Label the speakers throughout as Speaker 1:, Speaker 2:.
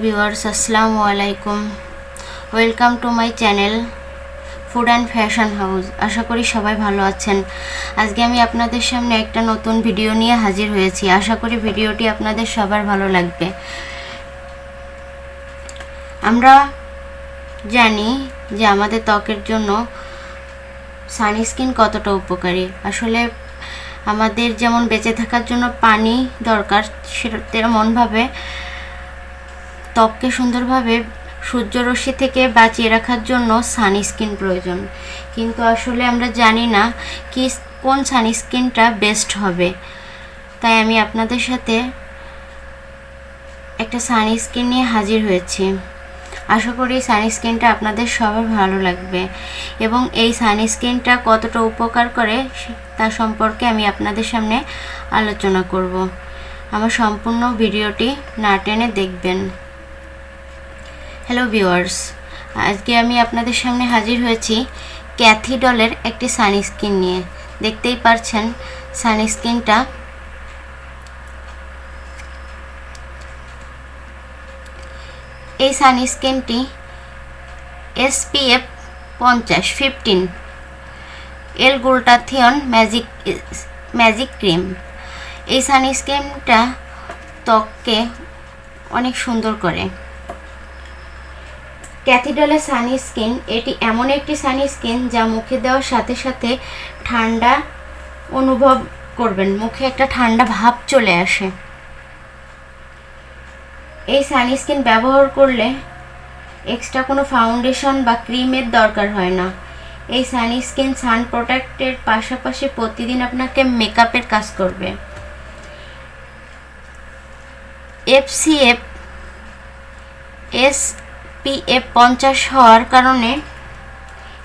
Speaker 1: Viewers আসসালামু আলাইকুম welcome to my channel food and fashion house আশা করি সবাই ভালো আছেন। আজকে আমি আপনাদের সামনে একটা নতুন ভিডিও নিয়ে হাজির হয়েছি। আশা করি ভিডিওটি আপনাদের সবার ভালো লাগবে। আমরা জানি যে আমাদের ত্বকের জন্য সানস্ক্রিন কতটা উপকারী। আসলে আমাদের যেমন বেঁচে থাকার জন্য পানি দরকার, সেটা তেমনভাবে ত্বককে সুন্দরভাবে সূর্যরশ্মি থেকে বাঁচিয়ে রাখার জন্য সানস্ক্রিন প্রয়োজন। কিন্তু আসলে আমরা জানি না কি কোন সানস্ক্রিনটা বেস্ট হবে। তাই আমি আপনাদের সাথে একটা সানস্ক্রিন নিয়ে হাজির হয়েছি। আশা করি সানস্ক্রিনটা আপনাদের সবার ভালো লাগবে এবং এই সানস্ক্রিনটা কতটা উপকার করে তা সম্পর্কে আমি আপনাদের সামনে আলোচনা করব। আমার সম্পূর্ণ ভিডিওটি না টেনে দেখবেন। হ্যালো ভিউয়ার্স আজকে আমি আপনাদের সামনে হাজির হয়েছি ক্যাথিডলের একটি সানস্ক্রিন নিয়ে। দেখতেই পারছেন সানস্ক্রিনটা এই সানস্ক্রিনটি এসপিএফ পঞ্চাশ fifteen L glutathione magic magic cream এই সানস্ক্রিনটা ত্বককে অনেক সুন্দর করে। ক্যাথিডলের সানস্ক্রিন এটি এমন একটি সানস্ক্রিন যা মুখে দেওয়ার সাথে সাথে ঠান্ডা অনুভব করবেন, মুখে একটা ঠান্ডা ভাব চলে আসে। এই সানস্ক্রিন ব্যবহার করলে এক্সট্রা কোনো ফাউন্ডেশন বা ক্রিমের দরকার হয় না। এই সানস্ক্রিন সান প্রোটেক্টের পাশাপাশি প্রতিদিন আপনাকে মেকআপের কাজ করবে। এফসিএফ, এস পিএফ পঞ্চাশ হওয়ার কারণে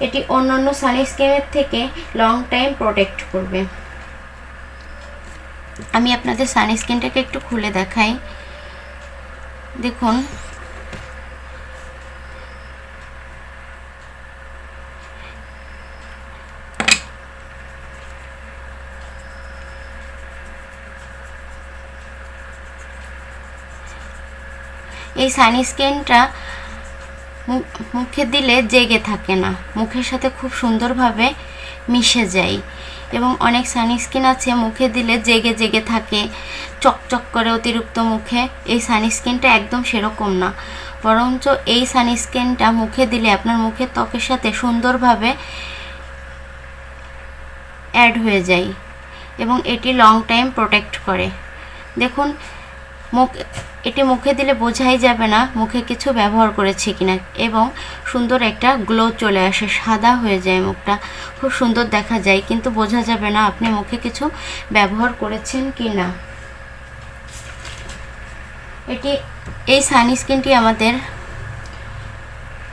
Speaker 1: এটি অন্যান্য সানস্ক্রিনের থেকে লং টাইম প্রোটেক্ট করবে। আমি আপনাদের সানস্ক্রিনটাকে একটু খুলে দেখাই। দেখুন। এই সানস্ক্রিনটা মুখে দিলে জেগে থাকে না। মুখের সাথে খুব সুন্দরভাবে মিশে যায়। এবং অনেক সানস্ক্রিন আছে, মুখে দিলে জেগে জেগে থাকে। চকচক করে অতিরিক্ত মুখে। এই সানস্ক্রিনটা একদম সেরকম না। বরঞ্চ এই সানস্ক্রিনটা মুখে দিলে আপনার মুখের ত্বকের সাথে সুন্দরভাবে অ্যাড হয়ে যায়। এবং এটি লং টাইম প্রোটেক্ট করে। দেখুন মুখ, এটি মুখে দিলে বোঝাই যাবে না মুখে কিছু ব্যবহার করেছি কিনা এবং সুন্দর একটা গ্লো চলে আসে, সাদা হয়ে যায় মুখটা। খুব সুন্দর দেখা যায়, কিন্তু বোঝা যাবে না আপনি মুখে কিছু ব্যবহার করেছেন কি না এটি, এই সানস্ক্রিনটি আমাদের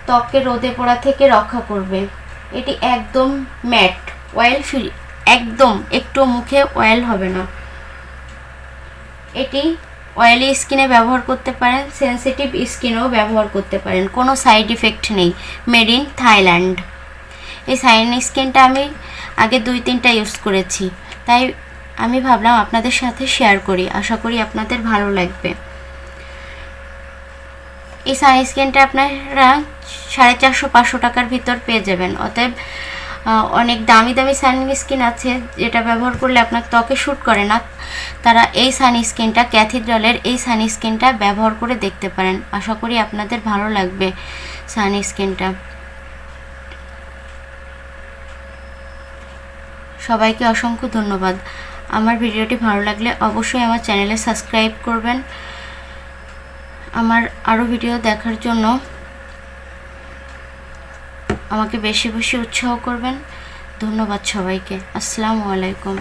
Speaker 1: ত্বককে রোদে পড়া থেকে রক্ষা করবে। এটি একদম ম্যাট অয়েল ফ্রি একদম, একটু মুখে অয়েল হবে না। এটি অয়েলি স্কিনে ব্যবহার করতে পারেন সেনসিটিভ স্কিনেও ব্যবহার করতে পারেন, কোনো সাইড ইফেক্ট নেই। মেড ইন থাইল্যান্ড এই সাইন স্কিনটা আমি আগে দুই তিনটা ইউজ করেছি। তাই আমি ভাবলাম আপনাদের সাথে শেয়ার করি। আশা করি আপনাদের ভালো লাগবে। এই সানস্ক্রিনটা আপনারা সাড়ে চারশো পাঁচশো টাকার ভিতর পেয়ে যাবেন। অতএব অনেক দামি দামি সানস্ক্রিন আছে যেটা ব্যবহার করলে আপনার ত্বকে শ্যুট করে না। তারা এই সানস্ক্রিনটা ক্যাথিড্রলের এই সানস্ক্রিনটা ব্যবহার করে দেখতে পারেন। আশা করি আপনাদের ভালো লাগবে সানস্ক্রিনটা সবাইকে অসংখ্য ধন্যবাদ। আমার ভিডিওটি ভালো লাগলে অবশ্যই আমার চ্যানেলে সাবস্ক্রাইব করবেন। আমার আরও ভিডিও দেখার জন্য আমাকে বেশি বেশি উৎসাহ করবেন। ধন্যবাদ সবাইকে। আসসালামু আলাইকুম।